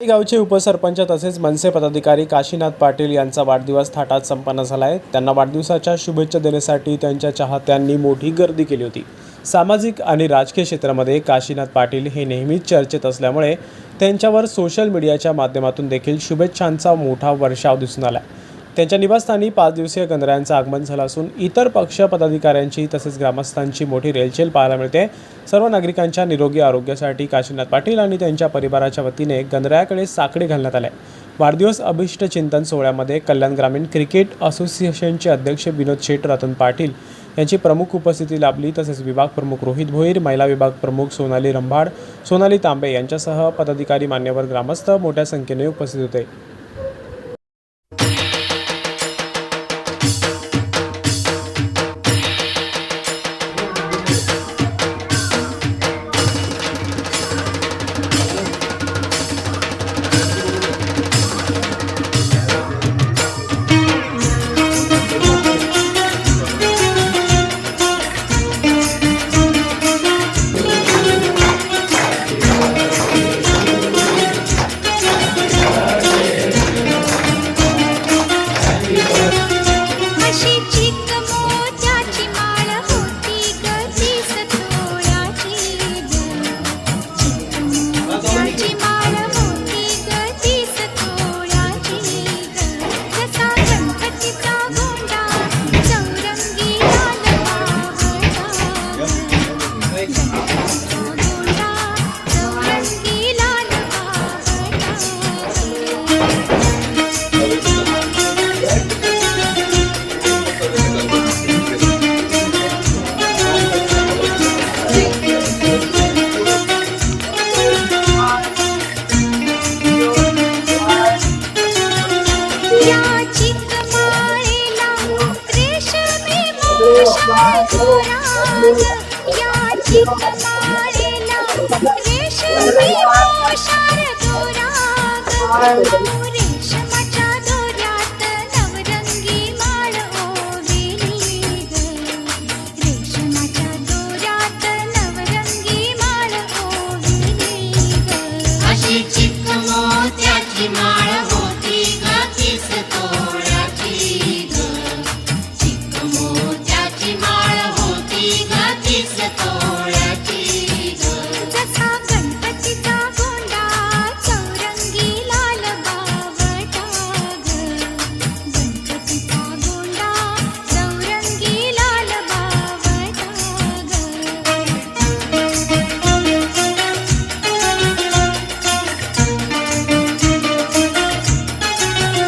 गावचे उपसरपंच तसेच मनसे पदाधिकारी काशीनाथ पाटील यांचा वाढदिवस थाटात संपन्न झाला आहे त्यांना वाढदिवसाच्या शुभेच्छा देण्यासाठी त्यांच्या चाहत्यांनी मोठी गर्दी केली होती. सामाजिक आणि राजकीय क्षेत्रामध्ये काशीनाथ पाटील हे नेहमीच चर्चेत असल्यामुळे त्यांच्यावर सोशल मीडियाच्या माध्यमातून देखील शुभेच्छांचा मोठा वर्षाव दिसून आला आहे त्यांच्या निवासस्थानी पाच दिवसीय गणरायांचं आगमन झालं असून इतर पक्ष पदाधिकाऱ्यांची तसेच ग्रामस्थांची मोठी रेलचेल पाहायला मिळते. सर्व नागरिकांच्या निरोगी आरोग्यासाठी काशीनाथ पाटील आणि त्यांच्या परिवाराच्या वतीने गणरायाकडे साकडे घालण्यात आले. वाढदिवस अभिष्ट चिंतन सोहळ्यामध्ये कल्याण ग्रामीण क्रिकेट असोसिएशनचे अध्यक्ष विनोद शेठ रतन पाटील यांची प्रमुख उपस्थिती लाभली. तसेच विभाग प्रमुख रोहित भोईर महिला विभाग प्रमुख सोनाली रंभाड सोनाली तांबे यांच्यासह पदाधिकारी मान्यवर ग्रामस्थ मोठ्या संख्येने उपस्थित होते. मोशार राग या चिकमाळेला रेशमी मोशार राग रेशमाच्या दोऱ्यात नवरंगी माळ ओविली रेशमाच्या दोऱ्यात नवरंगी माळ अशी मोत्याची माळ होती गतीस दिसतो.